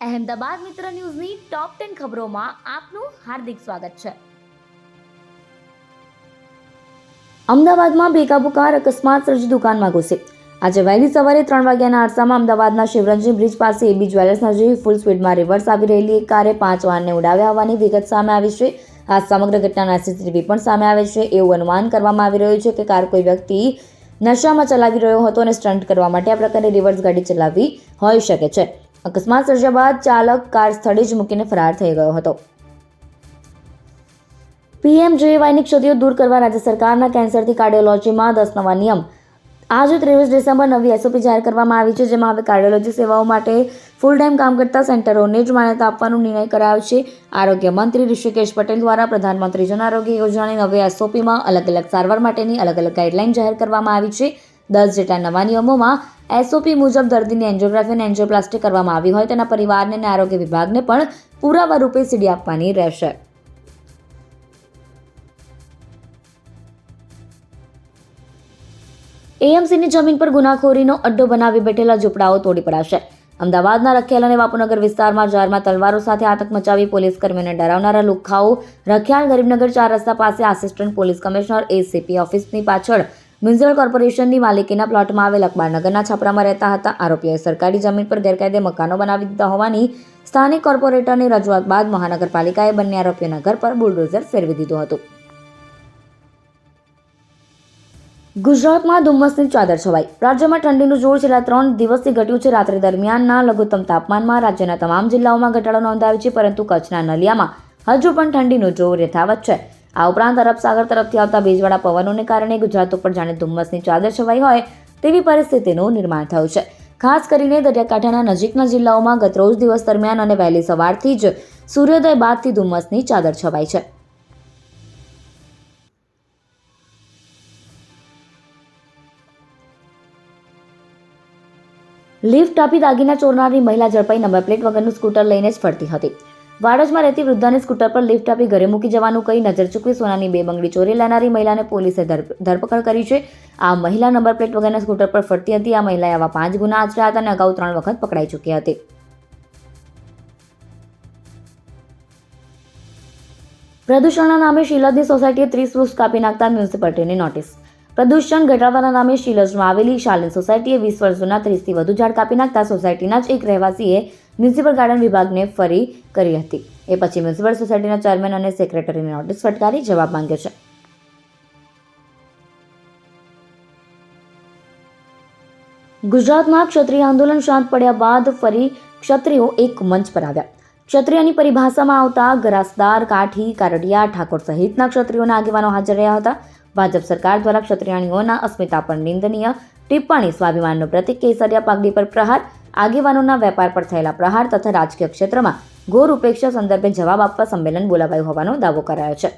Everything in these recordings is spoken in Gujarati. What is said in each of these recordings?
અહેમદાબાદ મિત્ર ન્યૂઝની ટોપ ટેન ખબરોમાં આપનું હાર્દિક સ્વાગત છે. અમદાવાદમાં બેકાબુ કાર અકસ્માત સર્જી દુકાનમાં ઘૂસી. આજે વહેલી સવારે ત્રણ વાગ્યાના અરસામાં અમદાવાદના શિવરંજન બ્રિજ પાસે એબી જ્વેલર્સ નજીક ફૂલ સ્પીડમાં રિવર્સ આવી રહેલી એક કારે પાંચ વાહનને ઉડાવ્યા હોવાની વિગત સામે આવી છે. આ સમગ્ર ઘટનાના સીસીટીવી પણ સામે આવે છે. એવું અનુમાન કરવામાં આવી રહ્યું છે કે કાર કોઈ વ્યક્તિ નશામાં ચલાવી રહ્યો હતો અને સ્ટન્ટ કરવા માટે આ પ્રકારે રિવર્સ ગાડી ચલાવી હોઈ શકે છે. અકસ્માત સર્જ્યા બાદ ચાલક કાર સ્થળે જ મૂકીને ફરાર થઈ ગયો હતો. પીએમજેવાયની ક્ષતિઓ દૂર કરવા રાજ્ય સરકારના કેન્સરથી કાર્ડિયોલોજીમાં દસ નવા નિયમ. આજે ત્રેવીસ ડિસેમ્બર નવી એસઓપી જાહેર કરવામાં આવી છે, જેમાં હવે કાર્ડિયોલોજી સેવાઓ માટે ફૂલ ટાઈમ કામ કરતા સેન્ટરોને જ માન્યતા આપવાનો નિર્ણય કરાયો છે. આરોગ્ય મંત્રી ઋષિકેશ પટેલ દ્વારા પ્રધાનમંત્રી જન આરોગ્ય યોજનાની નવી એસઓપીમાં અલગ અલગ સારવાર માટેની અલગ અલગ ગાઈડલાઈન જાહેર કરવામાં આવી છે. દસ જેટલા નવા નિયમોમાં એસઓપી મુજબ દર્દીની એન્જિયોગ્રાફી અને એન્જિયોપ્લાસ્ટી કરવામાં આવી હોય તેના પરિવારને અને આરોગ્ય વિભાગને પણ પુરાવા રૂપે સીડી આપવાની રહેશે. એએમસીની જમીન પર ગુનાખોરીનો અડ્ડો બનાવી બેઠેલા ઝૂંપડાઓ તોડી પડાશે. અમદાવાદના રખિયાલ અને બાપુનગર વિસ્તારમાં જારમાં તલવારો સાથે આતંક મચાવી પોલીસ કર્મીઓને ડરાવનારા લુખાઓ, રખિયાલ ગરીબનગર ચાર રસ્તા પાસે આસિસ્ટન્ટ પોલીસ કમિશનર એસીપી ઓફિસની પાછળ મ્યુનિસિપલ કોર્પોરેશનની માલિકીના પ્લોટમાં આવેલ અકબરનગરના છાપરામાં રહેતા હતા. આરોપીઓએ સરકારી જમીન પર ગેરકાયદે મકાનો બનાવી દીધા હોવાની સ્થાનિક કોર્પોરેટરની રજૂઆત બાદ મહાનગરપાલિકાએ બંને આરોપીઓના ઘર પર બુલડોઝર ફેરવી દીધું હતું. ગુજરાતમાં ધુમ્મસની ચાદર છવાઈ. રાજ્યમાં ઠંડીનું જોર છેલ્લા ત્રણ દિવસથી ઘટ્યું છે. રાત્રિ દરમિયાનના લઘુત્તમ તાપમાનમાં રાજ્યના તમામ જિલ્લાઓમાં ઘટાડો નોંધાયો છે, પરંતુ કચ્છના નલિયામાં હજુ પણ ઠંડીનું જોર યથાવત છે. આ ઉપરાંત અરબ તરફથી આવતા ભેજવાળા પવનોને કારણે ગુજરાત ઉપર જાણે ધુમ્મસની ચાદર છવાઈ હોય તેવી પરિસ્થિતિનું નિર્માણ થયું છે. ખાસ કરીને દરિયાકાંઠાના નજીકના જિલ્લાઓમાં ગત રોજ દિવસ દરમિયાન અને વહેલી સવારથી જ સૂર્યોદય બાદથી ધુમ્મસની ચાદર છવાઈ છે. લિફ્ટ આપી દાગીના ચોરનારની મહિલા ઝડપાઈ નંબર પ્લેટ વગરનું સ્કૂટર લઈને જ ફરતી હતી. વાડજમાં રહેતી વૃદ્ધાને સ્કૂટર પર લિફ્ટ આપી ઘરે મૂકી જવાનું કહી નજર ચૂકવી સોનાની બે બંગડી ચોરી લેનારી મહિલાને પોલીસે ધર- ધરપકડ કરી છે. આ મહિલા નંબર પ્લેટ વગરના સ્કૂટર પર ફરતી હતી. આ મહિલાએ આવા પાંચ ગુના આચર્યા હતા અને અગાઉ ત્રણ વખત પકડાઈ ચૂકી હતી. પ્રદૂષણના નામે શીલજની સોસાયટીએ ત્રીસ વૃક્ષ કાપી નાખતા મ્યુનિસિપાલિટીની નોટિસ પ્રદૂષણ ઘટાડવાના નામે શીલજમાં આવેલી શાલિન સોસાયટીએ વીસ વર્ષ જૂના ત્રીસથી વધુ ઝાડ કાપી નાખતા સોસાયટીના જ એક રહેવાસીએ મ્યુનિસિપલ ગાર્ડન વિભાગને ફરી કરી હતી. એ પછી મ્યુનિસિપલ સોસાયટીના ચેરમેન અને સેક્રેટરીને નોટિસ ફટકારી જવાબ માંગ્યો છે. ગુજરાતમાં ક્ષત્રિય આંદોલન શાંત પડ્યા બાદ ફરી ક્ષત્રિયો એક મંચ પર આવ્યા. ક્ષત્રિયની પરિભાષામાં આવતા ગરાસદાર કાઠી, કારડિયા, ઠાકોર સહિતના ક્ષત્રિયોના આગેવાનો હાજર રહ્યા હતા. ભાજપ સરકાર દ્વારા ક્ષત્રિયાણીઓના અસ્મિતા પર નિંદનીય. ટિપ્પણી, સ્વાભિમાનનો પ્રતિક કેસરિયા પાઘડી પર પ્રહાર. આગેવાનોના વેપાર પર થયેલા પ્રહાર તથા રાજકીય ક્ષેત્રમાં ઘોર ઉપેક્ષા સંદર્ભે જવાબ આપવા સંમેલન બોલાવાયું હોવાનો દાવો કરાયો છે.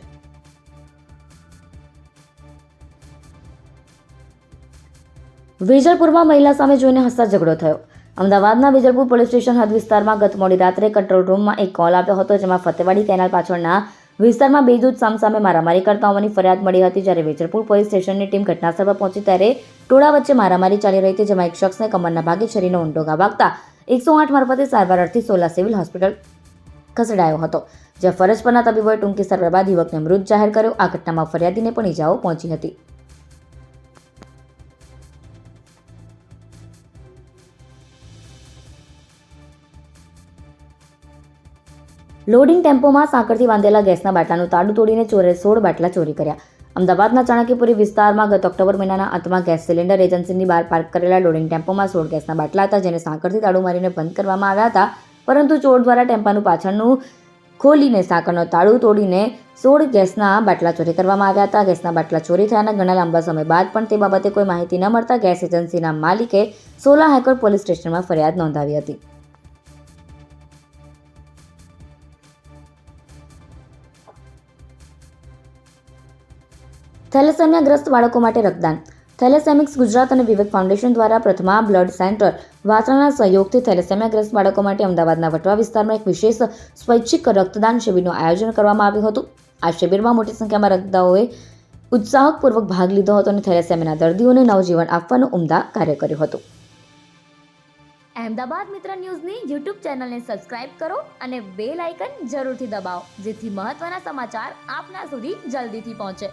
વેજલપુરમાં મહિલા સામે જોઈને હસતા ઝઘડો થયો. અમદાવાદના વેજલપુર પોલીસ સ્ટેશન હદ વિસ્તારમાં ગત મોડી રાત્રે કંટ્રોલ રૂમમાં એક કોલ આવ્યો હતો, જેમાં ફતેવાડી કેનાલ પાછળના વિસ્તારમાં બે જૂથ સામસામે મારામારી કરતા હોવાની ફરિયાદ મળી હતી જ્યારે વેજલપુર પોલીસ સ્ટેશનની ટીમ ઘટનાસ્થળ પર પહોંચી ત્યારે ટોળા વચ્ચે મારામારી ચાલી રહી હતી, જેમાં એક શખ્સને કમરના ભાગે શરીરનો ઊંડો વાગતા એકસો આઠ મારફતે સારવાર અર્થે સોલા સિવિલ હોસ્પિટલ ખસેડાયો હતો, જ્યાં ફરજ પરના તબીબોએ ટૂંકી સારવાર બાદ યુવકને મૃત જાહેર કર્યો. આ ઘટનામાં ફરિયાદીને પણ ઈજાઓ પહોંચી હતી. લોડિંગ ટેમ્પોમાં સાંકળથી બાંધેલા ગેસના બાટલાનું તાળું તોડીને ચોરે સોળ બાટલા ચોરી કર્યા. અમદાવાદના ચાણક્યપુરી વિસ્તારમાં ગત ઓક્ટોબર મહિનાના અંતમાં ગેસ સિલિન્ડર એજન્સીની બહાર પાર્ક કરેલા લોડિંગ ટેમ્પોમાં સોળ ગેસના બાટલા હતા, જેને સાંકળથી તાળું મારીને બંધ કરવામાં આવ્યા હતા. પરંતુ ચોર દ્વારા ટેમ્પાનું પાછળનું ખોલીને સાંકળનો તાળું તોડીને સોળ ગેસના બાટલા ચોરી કરવામાં આવ્યા હતા. ગેસના બાટલા ચોરી થયાના ઘણા લાંબા સમય બાદ પણ તે બાબતે કોઈ માહિતી ન મળતા ગેસ એજન્સીના માલિકે સોલા હાઈકોર્ટ પોલીસ સ્ટેશનમાં ફરિયાદ નોંધાવી હતી. થેલેસેમિયાગ્રસ્ત બાળકો માટે રક્તદાન. થેલેસેમિક્સ ગુજરાત અને વિવેક ફાઉન્ડેશન દ્વારા પ્રથમા બ્લડ સેન્ટર વાસણાના સહયોગથી થેલેસેમિયાગ્રસ્ત બાળકો માટે અમદાવાદના વટવા વિસ્તારમાં એક વિશેષ સ્વૈચ્છિક રક્તદાન શિબિરનું આયોજન કરવામાં આવ્યું હતું. આ શિબિરમાં મોટી સંખ્યામાં રક્તદાઓએ ઉત્સાહપૂર્વક ભાગ લીધો હતો અને થેલેસેમિયાના દર્દીઓને નવજીવન આપવાનું ઉમદા કાર્ય કર્યું હતું. અહેમદાબાદ મિત્ર ન્યૂઝની યુટ્યુબ ચેનલને સબસ્ક્રાઇબ કરો અને બેલ આઇકન જરૂરથી દબાવો, જેથી મહત્ત્વના સમાચાર આપના સુધી જલ્દીથી પહોંચે.